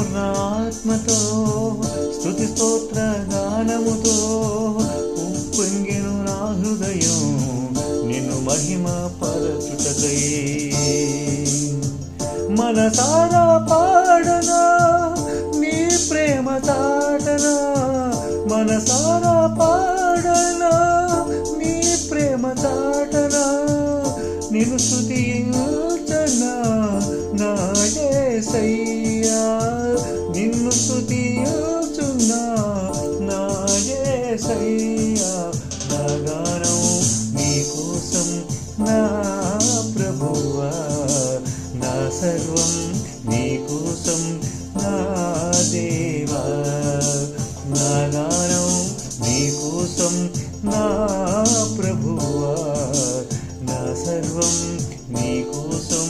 పూర్ణ ఆత్మతో స్తుతి స్తోత్ర గానముతో ఉప్పొంగెను నా హృదయం నిన్ను మహిమ పరచుటకై మనసారా పాడనా నీ ప్రేమ చాటనా మనసారా పాడనా నీ ప్రేమ చాటనా నిన్ను స్తుతించనా నా సై అయ్యా నా గానం మీకోసం నా ప్రభువా. నా సర్వం నీకోసం నా దేవా. నా గానం నీకోసం నా ప్రభువా. నా సర్వం నీకోసం